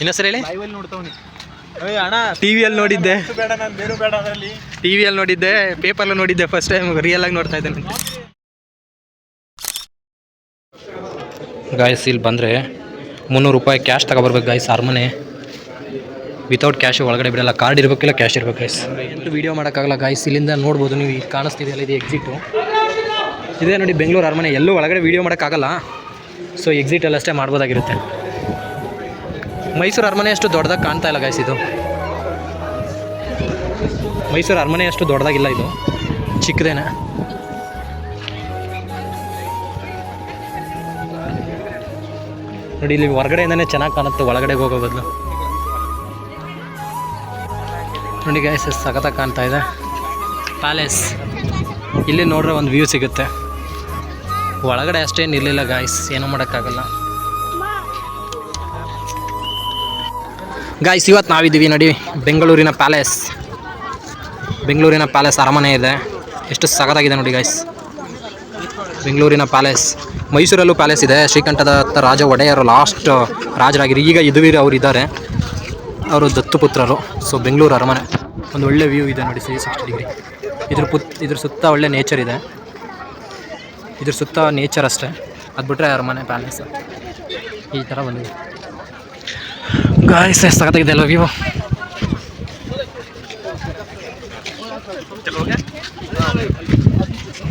ಇನ್ನೊಂದ್ಸರಿ ಹೇಳಿ. ಲೈವಲ್ಲಿ ಅಣ್ಣ ಟಿವಿಯಲ್ಲಿ ನೋಡಿದ್ದೆ. ಬೇಡ ನಾನು ಬೇರೆ ಬೇಡ ಅದರಲ್ಲಿ. ಟಿವಿಯಲ್ಲಿ ನೋಡಿದ್ದೆ ಪೇಪರ್ಲ್ಲಿ ನೋಡಿದ್ದೆ ಫಸ್ಟ್ ಟೈಮ್ ರಿಯಲ್ ಆಗಿ ನೋಡ್ತಾ ಇದ್ದೇನೆ. ಗಾಯಸ್ ಇಲ್ಲಿ ಬಂದರೆ ಮುನ್ನೂರು ರೂಪಾಯಿ ಕ್ಯಾಶ್ ತಗೊಬರ್ಬೇಕು ಗಾಯಸ್ ಅರಮನೆ. ವಿತೌಟ್ ಕ್ಯಾಶ್ ಒಳಗಡೆ ಬಿಡಲ್ಲ ಕಾರ್ಡ್ ಇರಬೇಕಿಲ್ಲ ಕ್ಯಾಶ್ ಇರಬೇಕು ಗೈಸ್ ಎಂಟು ವೀಡಿಯೋ ಮಾಡೋಕ್ಕಾಗಲ್ಲ ಗೈಸ್ ಇಲ್ಲಿಂದ ನೋಡ್ಬೋದು ನೀವು ಈಗ ಕಾಣಿಸ್ತಿದೆಯಲ್ಲ ಇದು ಎಕ್ಸಿಟು ಇದೇ ನೋಡಿ ಬೆಂಗಳೂರು ಅರಮನೆ, ಎಲ್ಲೂ ಒಳಗಡೆ ವೀಡಿಯೋ ಮಾಡೋಕ್ಕಾಗಲ್ಲ. ಸೊ ಎಕ್ಸಿಟಲ್ಲಿ ಅಷ್ಟೇ ಮಾಡ್ಬೋದಾಗಿರುತ್ತೆ. ಮೈಸೂರು ಅರಮನೆ ಅಷ್ಟು ದೊಡ್ಡದಾಗಿ ಕಾಣ್ತಾ ಇಲ್ಲ ಗಾಯ್ಸ್ ಇದು. ಮೈಸೂರು ಅರಮನೆ ಅಷ್ಟು ದೊಡ್ಡದಾಗಿಲ್ಲ ಇದು. ಚಿಕ್ಕದೇನೆ. ನೋಡಿ, ಇಲ್ಲಿ ಹೊರಗಡೆಯಿಂದನೇ ಚೆನ್ನಾಗಿ ಕಾಣುತ್ತೆ ಒಳಗಡೆ ಹೋಗೋ ಬದಲು. ನೋಡಿ ಗೈಸ್ ಸಖತ ಕಾಣ್ತಾ ಇದೆ. ಪ್ಯಾಲೇಸ್ ಇಲ್ಲಿ ನೋಡ್ರೆ ಒಂದು ವ್ಯೂ ಸಿಗುತ್ತೆ. ಒಳಗಡೆ ಅಷ್ಟೇನು ಇರಲಿಲ್ಲ ಗಾಯ್ಸ್ ಏನೂ ಮಾಡೋಕ್ಕಾಗಲ್ಲ. ಗಾಯ್ಸ್ ಇವತ್ತು ನಾವಿದ್ದೀವಿ ನೋಡಿ, ಬೆಂಗಳೂರಿನ ಪ್ಯಾಲೇಸ್ ಬೆಂಗಳೂರಿನ ಪ್ಯಾಲೇಸ್ ಅರಮನೆ ಇದೆ. ಎಷ್ಟು ಸಖತ್ತಾಗಿದೆ ನೋಡಿ ಗಾಯ್ಸ್ ಬೆಂಗಳೂರಿನ ಪ್ಯಾಲೇಸ್ ಮೈಸೂರಲ್ಲೂ ಪ್ಯಾಲೇಸ್ ಇದೆ. ಶ್ರೀಕಂಠದತ್ತ ರಾಜ ಒಡೆಯರು ಲಾಸ್ಟ್ ರಾಜರಾಗಿರಿ, ಈಗ ಯದುವೀರ್ ಅವರು ಇದ್ದಾರೆ ಅವರು ದತ್ತುಪುತ್ರರು. ಸೊ ಬೆಂಗಳೂರು ಅರಮನೆ. ಒಂದು ಒಳ್ಳೆ ವ್ಯೂ ಇದೆ ನೋಡಿ ತ್ರೀ ಸಿಕ್ಸ್ಟಿ ಡಿಗ್ರಿ ಇದ್ರ ಪುತ್, ಇದ್ರ ಸುತ್ತ ಒಳ್ಳೆ ನೇಚರ್ ಇದೆ. ಇದ್ರ ಸುತ್ತ ನೇಚರ್ ಅಷ್ಟೇ. ಅದು ಬಿಟ್ಟರೆ ಅರಮನೆ ಪ್ಯಾಲೇಸ್ ಈ ಥರ ಬಂದಿದೆ ಗಾಯ್ಸ್ ಸಖತ್ತಾಗಿದೆ ಅಲ್ವ ವ್ಯೂ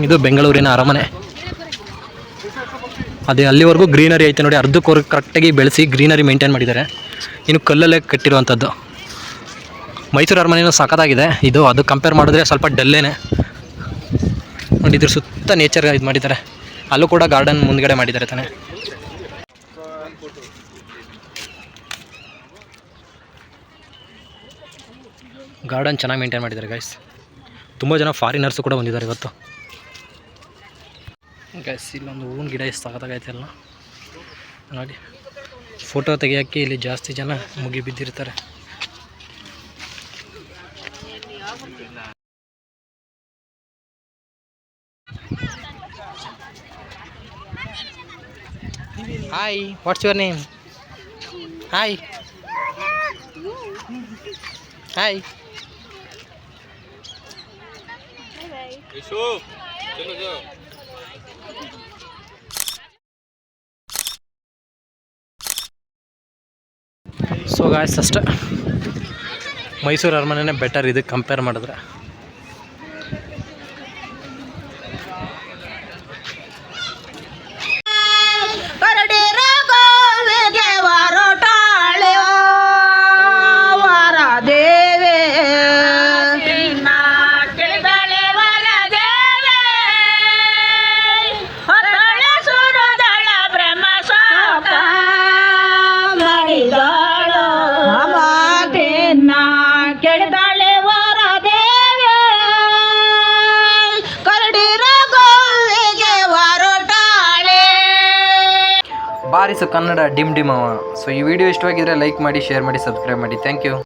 ಇದು ಬೆಂಗಳೂರಿನ ಅರಮನೆ. ಅದೇ ಅಲ್ಲಿವರೆಗೂ ಗ್ರೀನರಿ ಐತೆ ನೋಡಿ, ಅರ್ಧಕ್ಕೆ ಕರೆಕ್ಟಾಗಿ ಬೆಳೆಸಿ ಗ್ರೀನರಿ ಮೇಂಟೈನ್ ಮಾಡಿದ್ದಾರೆ. ಇನ್ನು ಕಲ್ಲಲ್ಲೇ ಕಟ್ಟಿರುವಂಥದ್ದು ಮೈಸೂರು ಅರಮನೆಯೂ ಸಖತ್ತಾಗಿದೆ. ಇದು ಅದು ಕಂಪೇರ್ ಮಾಡಿದ್ರೆ ಸ್ವಲ್ಪ ಡಲ್ಲೇನೆ. ನೋಡಿ, ಇದ್ರ ಸುತ್ತ ನೇಚರ್ ಇದು ಮಾಡಿದ್ದಾರೆ. ಅಲ್ಲೂ ಕೂಡ ಗಾರ್ಡನ್ ಮುಂದ್ಗಡೆ ಮಾಡಿದ್ದಾರೆ ತಾನೆ. ಗಾರ್ಡನ್ ಚೆನ್ನಾಗಿ ಮೇಂಟೈನ್ ಮಾಡಿದ್ದಾರೆ ಗೈಸ್ ತುಂಬ ಜನ ಫಾರಿನರ್ಸು ಕೂಡ ಬಂದಿದ್ದಾರೆ ಇವತ್ತು. ಗೈಸ್ ಇಲ್ಲೊಂದು ಹೂವಿನ ಗಿಡ ಎಷ್ಟು ಸಖತ್ತಾಗೈತೆ ಅಲ್ಲ ನೋಡಿ ಫೋಟೋ ತೆಗಿಯೋಕ್ಕೆ ಇಲ್ಲಿ ಜಾಸ್ತಿ ಜನ ಮುಗಿ ಬಿದ್ದಿರ್ತಾರೆ. hi what's your name hi hi so guys ಅಷ್ಟೇ Mysuru ಅರಮನೆನೇ ಬೆಟರ್ ಇದಕ್ಕೆ ಕಂಪೇರ್ ಮಾಡಿದ್ರೆ. ಬಾರಿಸು ಕನ್ನಡ ಡಿಮ್ ಡಿಮ್ ಅವ. ಸೊ ಈ ವಿಡಿಯೋ ಇಷ್ಟವಾಗಿದ್ರೆ ಲೈಕ್ ಮಾಡಿ ಶೇರ್ ಮಾಡಿ ಸಬ್ಸ್ಕ್ರೈಬ್ ಮಾಡಿ. Thank you